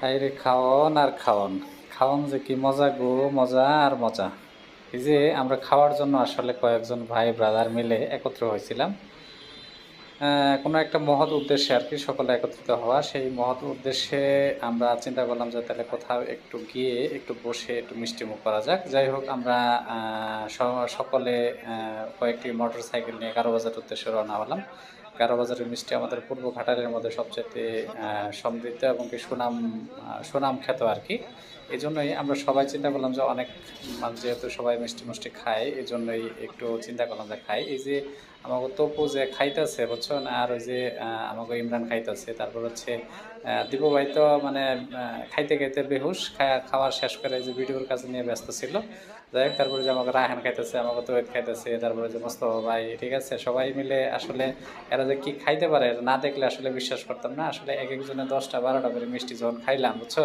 হাইরে খাওন আর খাওন। খাওন যে কি মজা গো, মজা আর মজা। এই যে আমরা খাওয়ার জন্য আসলে কয়েকজন ভাই ব্রাদার মিলে একত্র হয়েছিলাম। কোনো একটা মহৎ উদ্দেশ্যে আর কি সকলে একত্রিত হওয়া। সেই মহৎ উদ্দেশ্যে আমরা চিন্তা করলাম যে তাহলে কোথাও একটু গিয়ে একটু বসে একটু মিষ্টিমুখ করা যাক। যাই হোক, আমরা সকলে কয়েকটি মোটর সাইকেল নিয়ে কারও বাজার উদ্দেশ্যে রওনা হলাম। কারও বাজারের মিষ্টি আমাদের পূর্ব ঘাটালের মধ্যে সবচেয়ে সমৃদ্ধ এবং কি সুনাম সুনাম খ্যাত আর কি। এই জন্যই আমরা সবাই চিন্তা করলাম যে অনেক মানুষ যেহেতু সবাই মিষ্টি মিষ্টি খায় এই জন্যই একটু চিন্তা করলাম যে খাই। এই যে আমাকে তপু যে খাইতেছে, বুঝছ? না আর ওই যে আমাকে ইমরান খাইতেছে, তারপর হচ্ছে দীপু ভাই তো মানে খাইতে খাইতে বেহুশ খাওয়া শেষ করে যে ভিডিওর কাছে নিয়ে ব্যস্ত ছিল। যাই হোক, তারপরে যে আমাকে রায়হান খাইতেছে, আমাকে তৈত খাইতেছে, তারপরে যে মোস্তফা ভাই, ঠিক আছে? সবাই মিলে আসলে এরা যে কি খাইতে পারে না দেখলে আসলে বিশ্বাস করতাম না। আসলে এক একজনে দশটা, বারোটা করে মিষ্টি যখন খাইলাম, বুঝছ?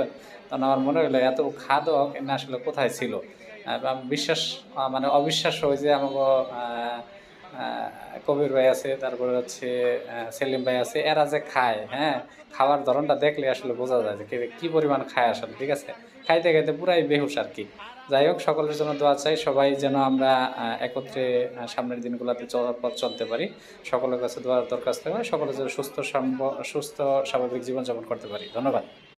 তখন আমার মনে হলো এত খাদক না আসলে কোথায় ছিল? বিশ্বাস মানে অবিশ্বাস হয়ে যে আমাকে কবির ভাই আছে, তারপরে হচ্ছে সেলিম ভাই আছে, এরা যে খায় হ্যাঁ? খাওয়ার ধরনটা দেখলে আসলে বোঝা যায় যে কে- পরিমাণ খায় আসলে, ঠিক আছে? খাইতে খাইতে পুরাই বেহুশ আর কি। যাই হোক, সকলের জন্য দোয়া চাই, সবাই যেন আমরা একত্রে সামনের দিনগুলোতে পথ চলতে পারি। সকলের কাছে দোয়ার দরখাস্ত হয়, সকলের যেন সুস্থ সুস্থ, স্বাভাবিক জীবনযাপন করতে পারি। ধন্যবাদ।